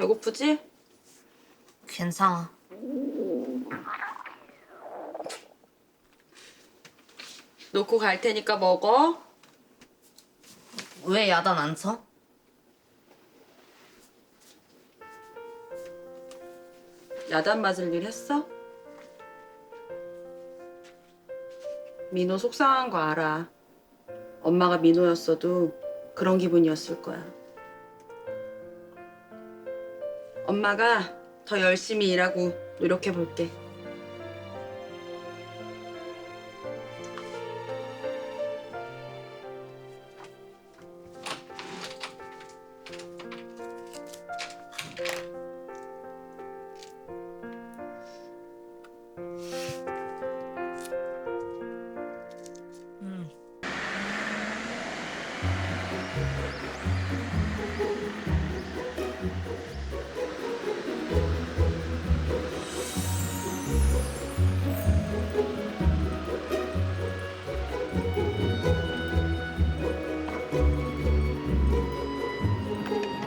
배고프지? 괜찮아. 놓고 갈 테니까 먹어. 왜 야단 안 쳐? 야단 맞을 일 했어? 민호 속상한 거 알아. 엄마가 민호였어도 그런 기분이었을 거야. 엄마가 더 열심히 일하고 노력해 볼게.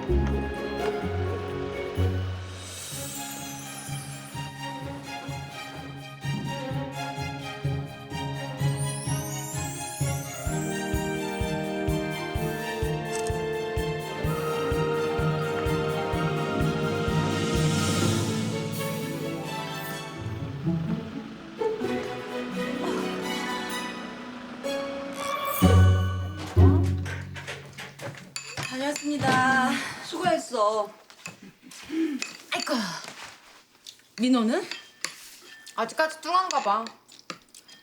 第一。 다녀왔습니다. 수고했어. 아이고. 민호는? 아직까지 뚱한가 봐.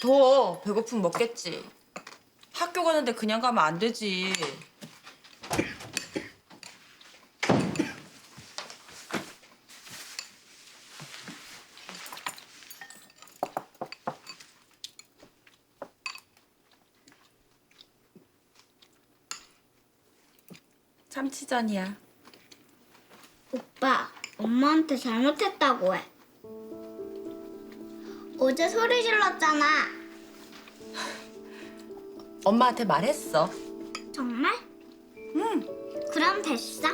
더 배고프면 먹겠지. 학교 가는데 그냥 가면 안 되지. 참치전이야. 오빠, 엄마한테 잘못했다고 해. 어제 소리 질렀잖아. 엄마한테 말했어. 정말? 응. 그럼 됐어.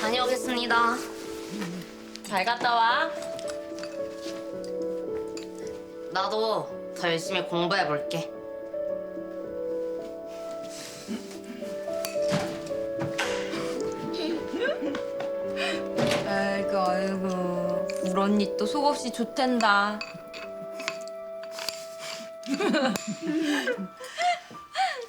다녀오겠습니다. 잘 갔다 와. 나도 더 열심히 공부해 볼게. 우리 언니 또 속없이 좋댄다.